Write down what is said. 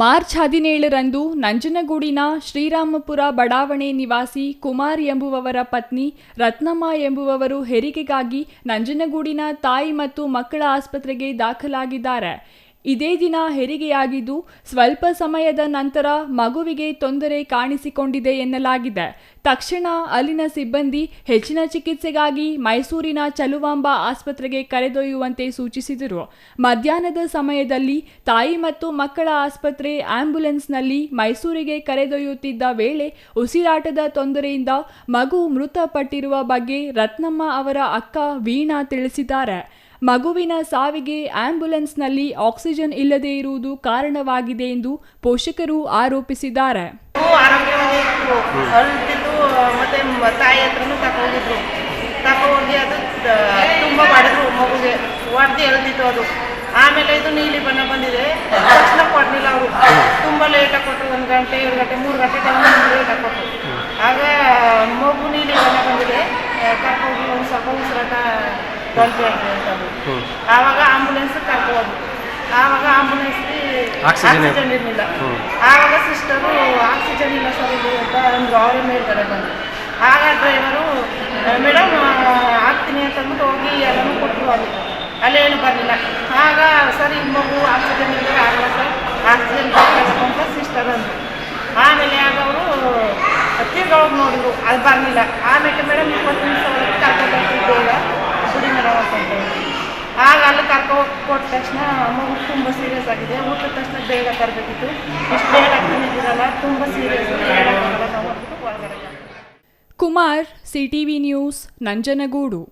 March ಹದಿನೇಳರಂದು ನಂಜನಗೂಡಿನ ಶ್ರೀರಾಮಪುರ ಬಡಾವಣೆ ನಿವಾಸಿ ಕುಮಾರ್ ಎಂಬುವವರ ಪತ್ನಿ ರತ್ನಮ್ಮ ಎಂಬುವವರು ಹೆರಿಗೆಗಾಗಿ ನಂಜನಗೂಡಿನ ತಾಯಿ ಮತ್ತು ಮಕ್ಕಳ ಆಸ್ಪತ್ರೆಗೆ ದಾಖಲಾಗಿದ್ದಾರೆ. ಇದೇ ದಿನ ಹೆರಿಗೆಯಾಗಿದ್ದು ಸ್ವಲ್ಪ ಸಮಯದ ನಂತರ ಮಗುವಿಗೆ ತೊಂದರೆ ಕಾಣಿಸಿಕೊಂಡಿದೆ ಎನ್ನಲಾಗಿದೆ. ತಕ್ಷಣ ಅಲ್ಲಿನ ಸಿಬ್ಬಂದಿ ಹೆಚ್ಚಿನ ಚಿಕಿತ್ಸೆಗಾಗಿ ಮೈಸೂರಿನ ಚಲುವಾಂಬ ಆಸ್ಪತ್ರೆಗೆ ಕರೆದೊಯ್ಯುವಂತೆ ಸೂಚಿಸಿದರು. ಮಧ್ಯಾಹ್ನದ ಸಮಯದಲ್ಲಿ ತಾಯಿ ಮತ್ತು ಮಕ್ಕಳ ಆಸ್ಪತ್ರೆ ಆಂಬ್ಯುಲೆನ್ಸ್ನಲ್ಲಿ ಮೈಸೂರಿಗೆ ಕರೆದೊಯ್ಯುತ್ತಿದ್ದ ವೇಳೆ ಉಸಿರಾಟದ ತೊಂದರೆಯಿಂದ ಮಗು ಮೃತಪಟ್ಟಿರುವ ಬಗ್ಗೆ ರತ್ನಮ್ಮ ಅವರ ಅಕ್ಕ ವೀಣಾ ತಿಳಿಸಿದ್ದಾರೆ. ಮಗುವಿನ ಸಾವಿಗೆ ಆಂಬ್ಯುಲೆನ್ಸ್ನಲ್ಲಿ ಆಕ್ಸಿಜನ್ ಇಲ್ಲದೇ ಇರುವುದು ಕಾರಣವಾಗಿದೆ ಎಂದು ಪೋಷಕರು ಆರೋಪಿಸಿದ್ದಾರೆ. ತಾಯಿ ಅದು ತುಂಬ ಮಾಡಿದ್ರು ಅದು. ಆಮೇಲೆ ಇದು ನೀಲಿ ಬಣ್ಣ ಬಂದಿದೆ. ತಕ್ಷಣ ಕೊಡಲಿಲ್ಲ ಅವರು. ತುಂಬ ಲೇಟಾಗಿ ಕೊಟ್ಟರು, ಒಂದು ಗಂಟೆ, ಎರಡು ಗಂಟೆ, ಮೂರು ಗಂಟೆ ಟೈಮ್ ಲೇಟಾಗಿ ಕೊಟ್ಟರು. ಆಗ ಮಗು ನೀಲಿ ಬಣ್ಣ ಬಂದಿದೆ ಕರ್ಕೋಗಿ ಒಂದು ಸ್ವಲ್ಪ ಉಸಿರಾಟ ಗಂಟೆ ಆವಾಗ ಆಂಬುಲೆನ್ಸ್ ಕರ್ಕೋದು ಆವಾಗ ಆಂಬುಲೆನ್ಸ್ ಆಕ್ಸಿಜನ್ ಇರಲಿಲ್ಲ. ಆವಾಗ ಸಿಸ್ಟರು ಆಕ್ಸಿಜನ್ ಇಲ್ಲ ಸರ್ ಇದು ಅಂತ ಅಂದ್ರು ಅವರೇ ಮೇಲ್ಗಡೆ ಬಂದು. ಆಗ ಡ್ರೈವರು ಮೇಡಮ್ ಹಾಕ್ತೀನಿ ಅಂತಂದ್ಬಿಟ್ಟು ಹೋಗಿ ಎಲ್ಲನೂ ಕೊಟ್ಟರು ಅಲ್ಲಿ. ಅಲ್ಲೇನು ಬರಲಿಲ್ಲ. ಆಗ ಸರ್ ಈ ಮಗು ಆಕ್ಸಿಜನ್ ಇಲ್ಲದೆ ಆಗಲ್ಲ ಸರ್ ಆಕ್ಸಿಜನ್ ಅಂತ ಸಿಸ್ಟರ್ ಅಂದರು. ಆಮೇಲೆ ಆಗ ಅವರು ತಿರ್ಗಿ ಹೋಗಿ ನೋಡಿದ್ರು. ಅದು ಬರಲಿಲ್ಲ. ಆಮೇಲೆ ಮೇಡಮ್ ಇಪ್ಪತ್ತು ನಿಮಿಷ ಕರ್ಕೊಂಡು ಬರ್ತಿದ್ದೆ ಬಿಡಿ ಮೇಡಮ್ ಅಂತ ಹೇಳಿದ್ರು. ಆಗ ಅಲ್ಲಿ ಕರ್ಕೊ ಕೊಟ್ಟ ತಕ್ಷಣ ಮಗು ತುಂಬ ಸೀರಿಯಸ್ ಆಗಿದೆ. ಊಟದ ತಕ್ಷಣ ಬೇಗ ತರಬೇಕಿತ್ತು. ಇಷ್ಟು ಬೇಗ ಇದ್ದೀರಲ್ಲ, ತುಂಬ ಸೀರಿಯಸ್ ನಾವು C. Kumar CTV news, Nanjangud.